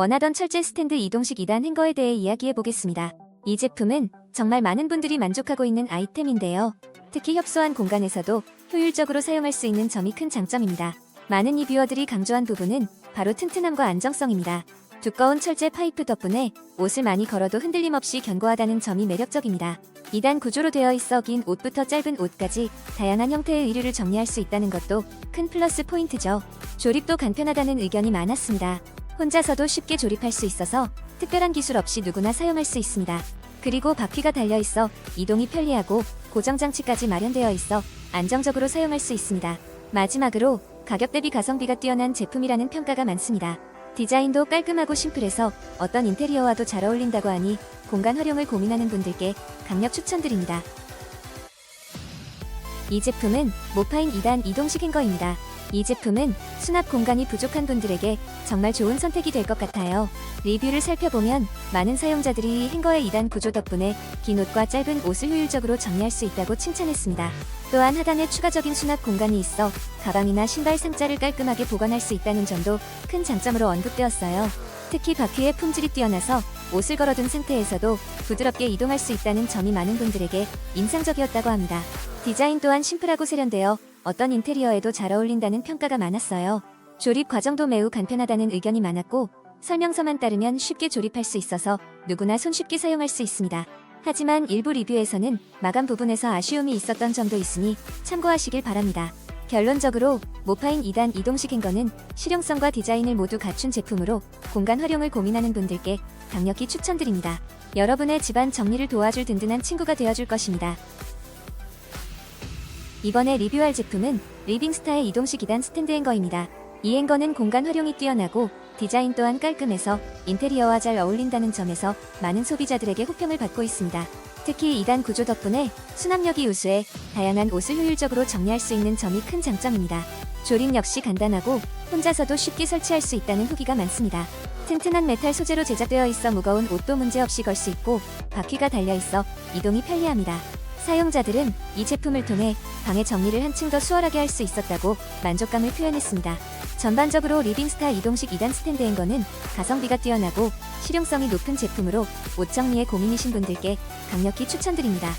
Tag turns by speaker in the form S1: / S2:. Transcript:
S1: 원하던 철제 스탠드 이동식 2단 행거에 대해 이야기해 보겠습니다. 이 제품은 정말 많은 분들이 만족하고 있는 아이템인데요. 특히 협소한 공간에서도 효율적으로 사용할 수 있는 점이 큰 장점입니다. 많은 리뷰어들이 강조한 부분은 바로 튼튼함과 안정성입니다. 두꺼운 철제 파이프 덕분에 옷을 많이 걸어도 흔들림 없이 견고하다는 점이 매력적입니다. 2단 구조로 되어 있어 긴 옷부터 짧은 옷까지 다양한 형태의 의류를 정리할 수 있다는 것도 큰 플러스 포인트죠. 조립도 간편하다는 의견이 많았습니다. 혼자서도 쉽게 조립할 수 있어서 특별한 기술 없이 누구나 사용할 수 있습니다. 그리고 바퀴가 달려 있어 이동이 편리하고 고정 장치까지 마련되어 있어 안정적으로 사용할 수 있습니다. 마지막으로 가격 대비 가성비가 뛰어난 제품이라는 평가가 많습니다. 디자인도 깔끔하고 심플해서 어떤 인테리어와도 잘 어울린다고 하니 공간 활용을 고민하는 분들께 강력 추천드립니다. 이 제품은 모파인 2단 이동식 행거입니다. 이 제품은 수납 공간이 부족한 분들에게 정말 좋은 선택이 될 것 같아요. 리뷰를 살펴보면 많은 사용자들이 행거의 2단 구조 덕분에 긴 옷과 짧은 옷을 효율적으로 정리할 수 있다고 칭찬했습니다. 또한 하단에 추가적인 수납 공간이 있어 가방이나 신발 상자를 깔끔하게 보관할 수 있다는 점도 큰 장점으로 언급되었어요. 특히 바퀴의 품질이 뛰어나서 옷을 걸어둔 상태에서도 부드럽게 이동할 수 있다는 점이 많은 분들에게 인상적이었다고 합니다. 디자인 또한 심플하고 세련되어 어떤 인테리어에도 잘 어울린다는 평가가 많았어요. 조립 과정도 매우 간편하다는 의견이 많았고 설명서만 따르면 쉽게 조립할 수 있어서 누구나 손쉽게 사용할 수 있습니다. 하지만 일부 리뷰에서는 마감 부분에서 아쉬움이 있었던 점도 있으니 참고하시길 바랍니다. 결론적으로 모파인 2단 이동식 행거는 실용성과 디자인을 모두 갖춘 제품으로 공간 활용을 고민하는 분들께 강력히 추천드립니다. 여러분의 집안 정리를 도와줄 든든한 친구가 되어줄 것입니다. 이번에 리뷰할 제품은 리빙스타의 이동식 2단 스탠드 행거입니다. 이 행거는 공간 활용이 뛰어나고 디자인 또한 깔끔해서 인테리어와 잘 어울린다는 점에서 많은 소비자들에게 호평을 받고 있습니다. 특히 2단 구조 덕분에 수납력이 우수해 다양한 옷을 효율적으로 정리할 수 있는 점이 큰 장점입니다. 조립 역시 간단하고 혼자서도 쉽게 설치할 수 있다는 후기가 많습니다. 튼튼한 메탈 소재로 제작되어 있어 무거운 옷도 문제없이 걸 수 있고 바퀴가 달려 있어 이동이 편리합니다. 사용자들은 이 제품을 통해 방의 정리를 한층 더 수월하게 할 수 있었다고 만족감을 표현했습니다. 전반적으로 리빙스타 이동식 2단 스탠드 행거는 가성비가 뛰어나고 실용성이 높은 제품으로 옷 정리에 고민이신 분들께 강력히 추천드립니다.